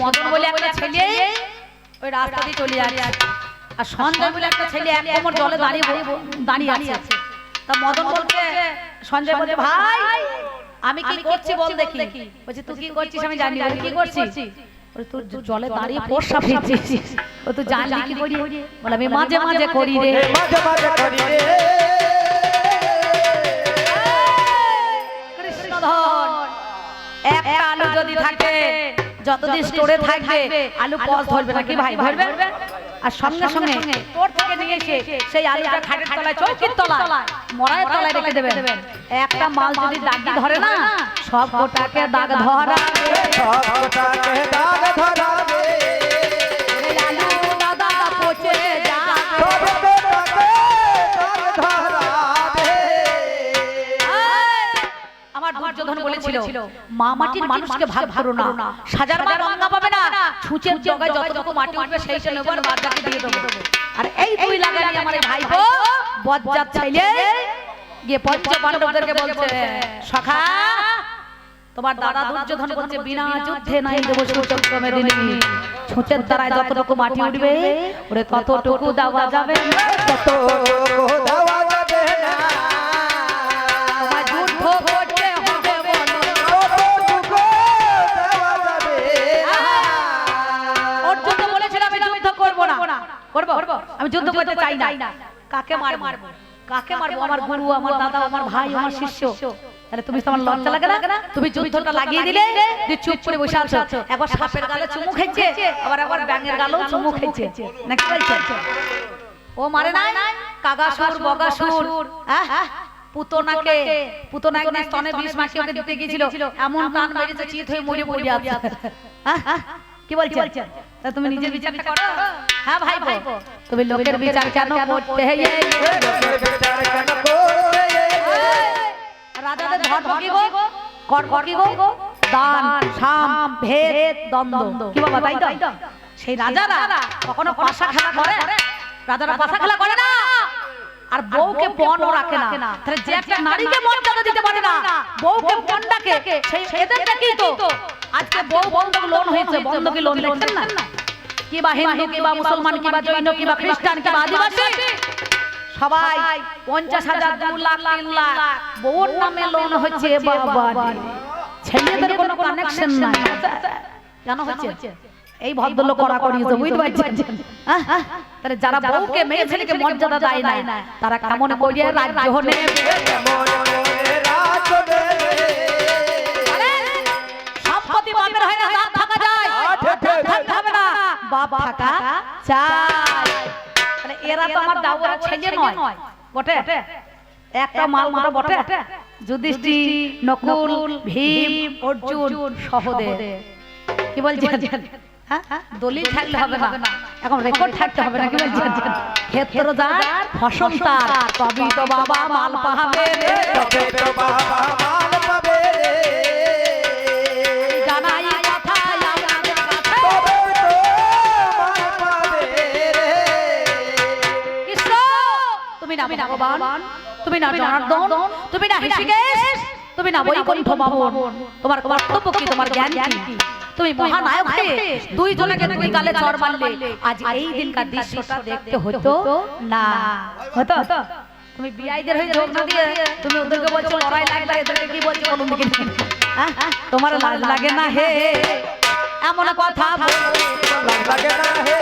মদন বলে একটা ছেলে ওই রাস্তা দিয়ে চলে যাচ্ছে। আর সঞ্জয় বলে একটা ছেলে এক কোমর জলে দাঁড়িয়ে দাঁড়িয়ে আছে। তা মদন বলছে সঞ্জয় বলছে ভাই আমি কি করছি বল দেখি। বলছে তুই কি করছিস আমি জানি না কি করছিস? বলে, জলে দাঁড়িয়ে পোষা ফেলছিস ও তুই জানলি কি করি বলে আমি মাঝে মাঝে করি রে। মাঝে মাঝে করি রে। কৃষ্ণধন একটা আলু যদি থাকে যতদিন স্টোরে থাকবে আলু পজ ধরবে না কি ভাই? ধরবে আর সঙ্গে সঙ্গে স্টোর থেকে নিয়ে এসে সেই আলুটা খাটের তলায় চৌকির তলায়। মরায়ের তলায়। রেখে দেবেন। একটা মাল যদি দাগি ধরে না সব গোটাকে দাগ ধরা। সব গোটাকে দাগ ধরাবে বলেছিল মা মাটির মানুষকে ভাগ করো না। সাজার মা গঙ্গা পাবে না। ছুঁচের জগায় যতটুকু মাটি উঠবে সেইটা নেব আর বাদবাকি দিয়ে দেবো। আর এই দুই লাগানি আমার এই ভাইপো বজ্জাত চাইলে গিয়ে পঞ্চ পাণ্ডবদেরকে বলছে সখা তোমার দাদা দুর্যোধন বলছে বিনা যুদ্ধে নাই দেবো সূচক্রমে দিনে ছুঁচের দ্বারায় যতটুকু মাটি উঠবে ওরে ততটুকু দেওয়া যাবে। না। চাই না? কাকে মারবো? কাকে মারবো? আমার গুরু আমার দাদা আমার ভাই আমার শিষ্য। তাহলে তুমি তোমার লজ্জা লাগে না? তুমি যুদ্ধটা লাগিয়ে দিলে দিয়ে চুপ করে বসে আছো। একবার সাপের গালে চুমু খেয়েছে আবার একবার ব্যাঙের গালেও চুমু খেয়েছে। নাকি বলছে ও মারে না কাগাসুর বগাসুর। হ্যাঁ পুতনাকে পুতনা স্তনে বিষ মাসি ওকে দিতে গিয়েছিল। এমন টান মেরেছে চিত হয়ে মরে পড়ে আছে? কি বলছেন? তা তুমি নিজের বিচারটা করো। হ্যাঁ ভাই তুমি লোকের বিচার কেন করতে? রাজাদের কি গো কর্ম কি গো দান সাম ভেদ দ্বন্দ্ব। কি বাবা তাই তো? সেই রাজারা কখনো পাশা খেলা করে। রাজারা পাশা খেলা করে না। আর বউকে পণও রাখে না। তাহলে যে একটা নারীকে মর্যাদা দিতে পারে না। বউকে পণ ডাকে সেই তো? আজকে বউ বন্ধক লোন হয়েছে বন্ধকি লোন দেখছেন না? কি বা হিন্দু কি বা মুসলমান কি বা জৈন কি বা খ্রিস্টান কি বা আদিবাসী? সবাই পঞ্চাশ হাজার দু লাখ তিন লাখ। বউর নামে লোন হচ্ছে বাবা ছেলেদের কোনো কানেকশন নাই। জানো হচ্ছে? এই ভদ্রলোক করা করি বুঝতে পারছেন। হ্যাঁ? তাহলে যারা বউকে মেয়ে ছেলেকে মর্যাদা দেয় না? তারা কেমন করিয়ে রাজ্য নেবে? সম্পত্তি বাপের হয় না দাঁত থাকা যায় দাঁত থাকতে হবে না বাপ থাকা চাই। তাহলে এরা তো আমার দাউরা ছেলে নয়। বটে? একটা মাল মারা বটে যুধিষ্ঠি নকুল ভীম অর্জুন সহদেব। কি বলছেন? হ্যাঁ? দলিল থাকলে হবে না। এখন রেকর্ড থাকতে হবে না কি বলছেন? ক্ষেত্র যার ফসল তার তবেই তো বাবা মাল পাহাবে রে। তবে তো বাবা তুমি না জনার্দন তুমি না হৃষিকেশ তুমি না বৈকুণ্ঠ বাবন তোমার কর্তব্য কি তোমার জ্ঞান কি? তুমি মহানায়ক হয়ে দুই জনকে দুই গালে চড় মারলে আজ এই দিনকার দৃশ্যটা দেখতে হতো না। হতো? তুমি বিআইদের হয়ে যোগ না দিয়ে তুমি ওদেরকে বলছো লড়াই লাগবে এদেরকে কি বলছো বলুন দেখি। হ্যাঁ? তোমার লাজ লাগে না হে এমন কথা লাগ লাগে না হে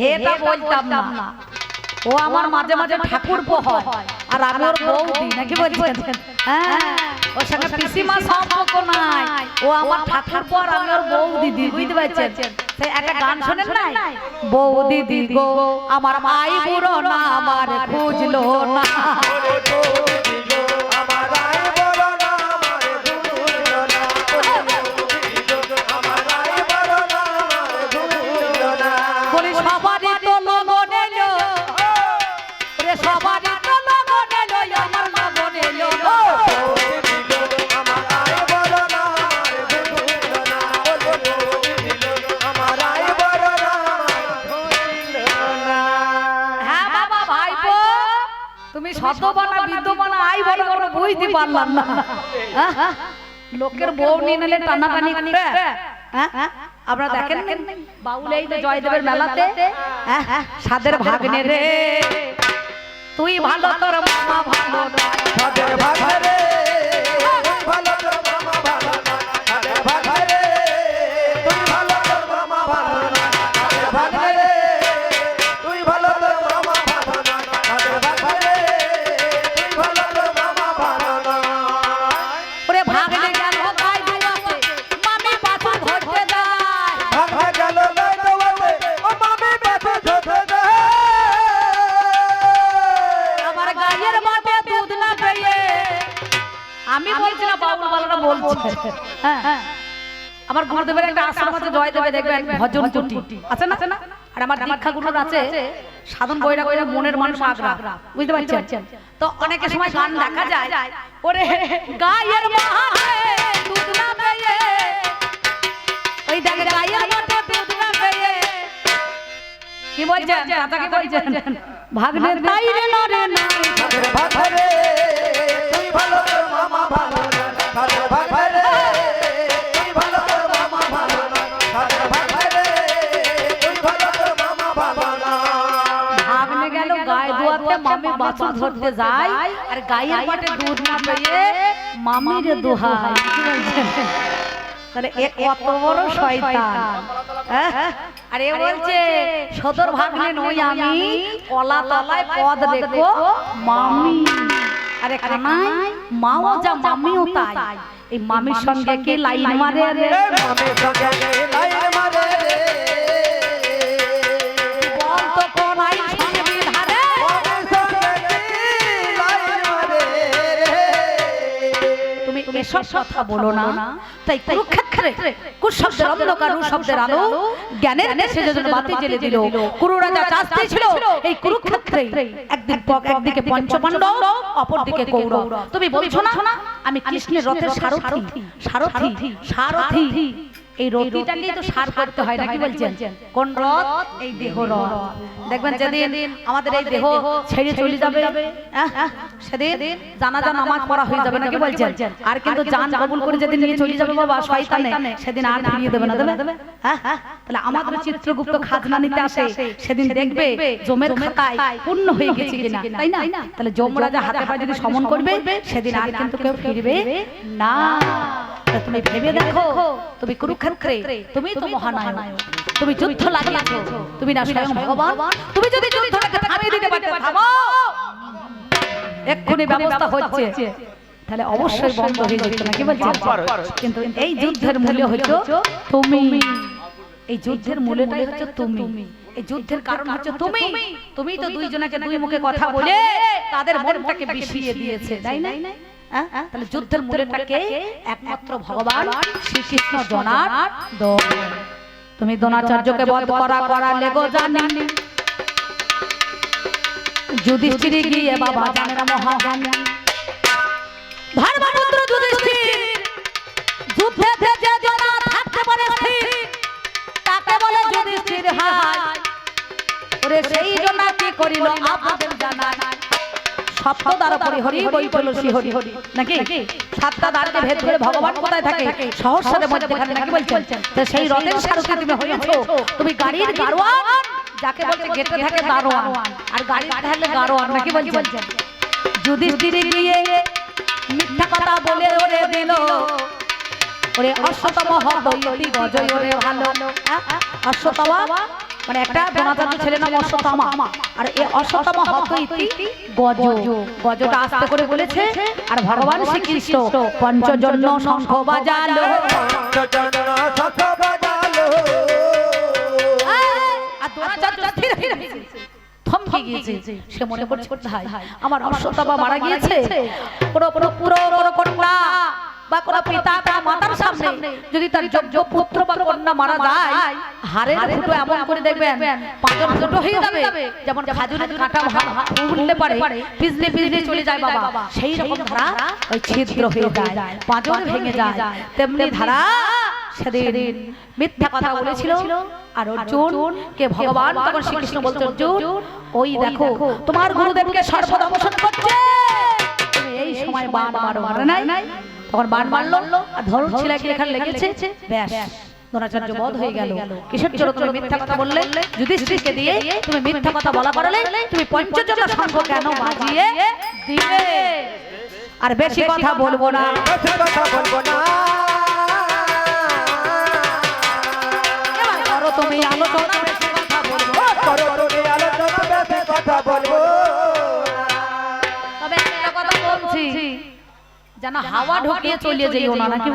হেটা বলতাম না। ও আমার মাঝে মাঝে ঠাকুর হয় আর আমি ওর বৌদি নাকি বলছেন? হ্যাঁ ওর সঙ্গে পিসিমা সম্পর্ক নাই। ও আমার ঠাকুর পর আমি ওর বউ দিদি বুঝতে পারছেন? সেই একটা গান শোনেন নাই? বউ দিদি গো আমার মাই বুড়ো না আমার বুঝলো না। বুঝতে পারলাম না? লোকের বউ নিয়ে নিলে টানাটানি করে হ্যাঁ? আপনারা দেখেন না? বাউল এই তো জয়দেবের মেলাতে। হ্যাঁ? সাদের ভাগ নে রে। তুই ভালো তোর মামা ভালো সাদের ভাগ রে। আমি বলছি না বাউল বালারা বলছে। হ্যাঁ আমার গুরুদেবের একটা আশ্রম আছে জয়দেবে দেখবেন ভজন কুটি। আছে না? আর আমার দীক্ষা গুরুর আছে সাধন বইরা কইরা মনের মানুষ আগ্রা। বুঝতে পারছেন? তো অনেক সময় গান দেখা যায় ওরে গায়ের মাঠে দুধ না পেয়ে ওই দেখে গায়ের মাঠে দুধ না পেয়ে কি বলছেন? চাচা কি বলছেন? ভাগ্নে তাই রে নরে নাই। মামা ভালো না সাদের ভাগ রে। তুই ভালো তোর মামা ভালো না সাদের ভাগ রে। তুই ভালো তোর মামা ভালো না। ভাগনে গেল গায়ে দুয়াতে মামি বাছুর ধরতে যায় আর গায়ের দুধ না পেয়ে মামির দোহাই। তাহলে এ কত বড় শয়তান। হ্যাঁ? আর এ বলছে সদর ভাগ্নে নই আমি কলা তলায় পদ রেখো মামি। আরে কানাই মাও যা মামিও তাই। এই মামির সঙ্গে কে লাইন মারে রে? মামির সঙ্গে লাইন মারে রে? বল তো কোন আইন সংবিধানে মামির সঙ্গে লাইন মারে রে? তুমি এসব কথা বলো না। তাই কুরুক্ষেত্রে কুশব্দের অন্ধকার শব্দের আলো জ্ঞানের দেশে যখন বাতি জ্বেলে দিল। কুরু রাজা ছিল এই কুরুক্ষেত্রে একদিন একদিকে পঞ্চপাণ্ডব অপরদিকে কৌরব তুমি বলছো না আমি কৃষ্ণের রথের সারথি। সারথি সারথি এই রথিটাকেই তো সার করতে হয় নাকি বলছেন? কোন রথ? এই দেহ রথ। দেখবেন যেদিন আমাদের এই দেহ ছেড়ে চলে যাবে। সেদিন জানাজা নামাজ পড়া হয়ে যাবে নাকি বলছেন? আর কিন্তু জান কবুল করে যেদিন নিয়ে চলে যাবে বাবা শয়তানে সেদিন আর ফিরিয়ে দেবে না দেবে হ্যাঁ হ্যাঁ তাহলে আমাদের চিত্রগুপ্ত খাজনা নিতে আসে সেদিন দেখবে জমের খাতায় পূর্ণ হয়ে গেছে কিনা তাই না? তাহলে জম রাজা হাতে পায়ে যদি সমন করবে সেদিন আর কিন্তু কেউ ফিরবে না। তুমি ভেবে দেখো তুমি কুরুক্ষেত্রে তুমি তো মহানায়ক। তুমি যুদ্ধ লাগিয়েছো তুমি না স্বয়ং ভগবান। তুমি যদি যুদ্ধটাকে থামিয়ে দিতে পারতে থামো এক্ষুনি ব্যবস্থা হচ্ছে। তাহলে অবশ্যই বন্ধ হয়ে যেত নাকি বলছেন? কিন্তু এই যুদ্ধের মূল্য হচ্ছে তুমি এই যুদ্ধের মূল্যটাই হচ্ছে তুমি। এই যুদ্ধের কারণ হচ্ছে তুমি। তুমি। তো দুইজনকে দুই মুখে কথা বলে তাদের মনটাকে বিষিয়ে দিয়েছে তাই না? তাহলে যুদ্ধের মূল্যটাকে একমাত্র ভগবান শ্রীকৃষ্ণ জনার তুমি দ্রোণাচার্যকে বধ করা করা লেগো জানি যুধিষ্ঠির গিয়ে বাবা জানে না সপ্ত দ্বার পরিহরি বৈঠল শ্রীহরি নাকি? সাতটা দ্বারকে ভেদ করে ভগবান কোথায় থাকে? সহস্রের মধ্যে নাকি বলছেন। তো সেই রথের সারথি তুমি হয়েছো তুমি গাড়ির গাড়োয়ান। যাকে বলছে গেটে থাকে দারোয়ান আর গাড়ির থাকলে গাড়োয়ান নাকি বলছেন? যুধিষ্ঠির গিয়ে মিথ্যা কথা বলে ওরে দিল। ওরে অশ্বতম হদয়তি গজয় ওরে ভালো। হ্যাঁ? অশ্বতমা মানে একটা দ্রোণাচার্য ছেলে নাম অশ্বতমা আর এই অশ্বতম হদয়তি গজ। গজটা আস্তে করে বলেছে আর ভগবান শ্রীকৃষ্ণ পঞ্চজন্য শঙ্খ বাজালো। আর স্থির হয়ে গেছে। থমকে গিয়েছে। সে মনে করছে আমার অশ্বতমা মারা গিয়েছে। পুরো পুরো পুরো পুরো কন্যা বা কোন পিতা বা মাতার সামনে যদি তার যোগ্য পুত্র বা কন্যা মারা যায় হাড়ের ফুটো এমন করে দেখবেন পাঁচন ফুটো হয়ে যাবে। যেমন খাজুরের কাঁটা উঠলে পারে পিছলে পিছলে চলে যায় বাবা। সেই রকম ধারা ওই ছিদ্র হয়ে যায়। পাঁচন ভেঙে যায়। তেমনি ধারা সেদিন মিথ্যা কথা বলেছিল আর অর্জুন কে ভগবান তখন শ্রীকৃষ্ণ বলছে অর্জুন ওই দেখো তোমার গুরুদেবকে সর্বদংশন করছে এই সময় বান মারো মারে নাই তখন বান মারলো আর ধরুন ছেলেকে এখানে লেগেছে ব্যাস দ্রোণাচার্য বধ হয়ে গেল। কিসের জন্য তুমি মিথ্যা কথা বললে যুধিষ্ঠিরকে দিয়ে তুমি মিথ্যা কথা বলা পারলে তুমি পঞ্চজনা সংঘ কেন বাজিয়ে দিলে? আর বেশি কথা বলব না। বেশি কথা বলব না। তুমি আলোচনা। বেশি কথা বলব। করো তুমি আলোচনা বেশি কথা বলব। যেন হাওয়া ঢুকিয়ে চলিয়ে যাই ওনা নাকি